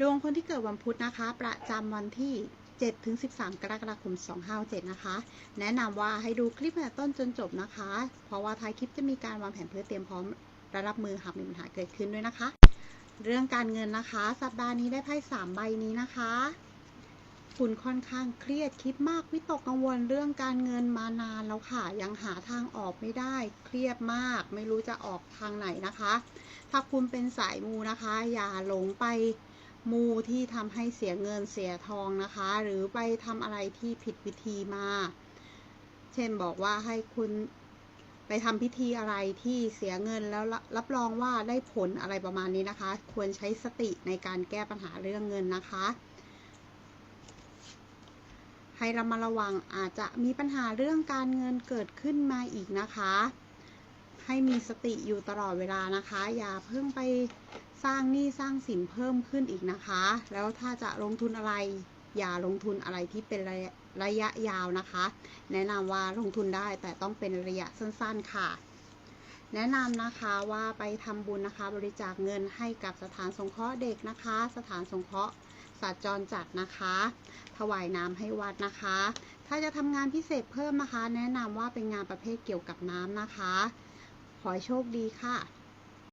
ดวงคนที่เกิดวันพุธนะคะ ประจำวันที่ 7 ถึง 13 กรกฎาคม 257 นะคะ แนะนำว่าให้ดูคลิปตั้งแต่ต้นจนจบนะคะ เพราะว่าท้ายคลิปจะมีการวางแผนเพื่อเตรียมพร้อมและรับมือหากมีปัญหาเกิดขึ้นด้วยนะคะ เรื่องการเงินนะคะ สัปดาห์นี้ได้ไพ่3ใบนี้นะคะ คุณค่อนข้างเครียดคิดมากวิตกกังวลเรื่องการเงินมานานแล้วค่ะ ยังหาทางออกไม่ได้ เครียดมาก ไม่รู้จะออกทางไหนนะคะ ถ้าคุณเป็นสายมูนะคะ อย่าหลงไป มูที่ทำให้เสียเงินเสียทองนะคะ หรือไปทำอะไรที่ผิดวิธีมา เช่นบอกว่าให้คุณไปทำพิธีอะไรที่เสียเงินแล้วรับรองว่าได้ผลอะไรประมาณนี้นะคะ ควรใช้สติในการแก้ปัญหาเรื่องเงินนะคะ ให้ระมัดระวังอาจจะมีปัญหาเรื่องการเงินเกิดขึ้นมาอีกนะคะ ให้มีสติอยู่ตลอดเวลานะคะ อย่าเพิ่งไป สร้างหนี้สร้างสินเพิ่มขึ้นอีกนะคะ แล้วถ้าจะลงทุนอะไรอย่าลงทุนอะไรที่เป็นระยะระยะยาวนะคะ แนะนำว่าลงทุนได้แต่ต้องเป็นระยะสั้นๆค่ะ แนะนำนะคะว่าไปทำบุญนะคะ บริจาคเงินให้กับสถานสงเคราะห์เด็กนะคะ สถานสงเคราะห์สัตว์จรจัดนะคะ ถวายน้ำให้วัดนะคะ ถ้าจะทำงานพิเศษเพิ่มนะคะ แนะนำว่าเป็นงานประเภทเกี่ยวกับน้ำนะคะ ขอโชคดีค่ะ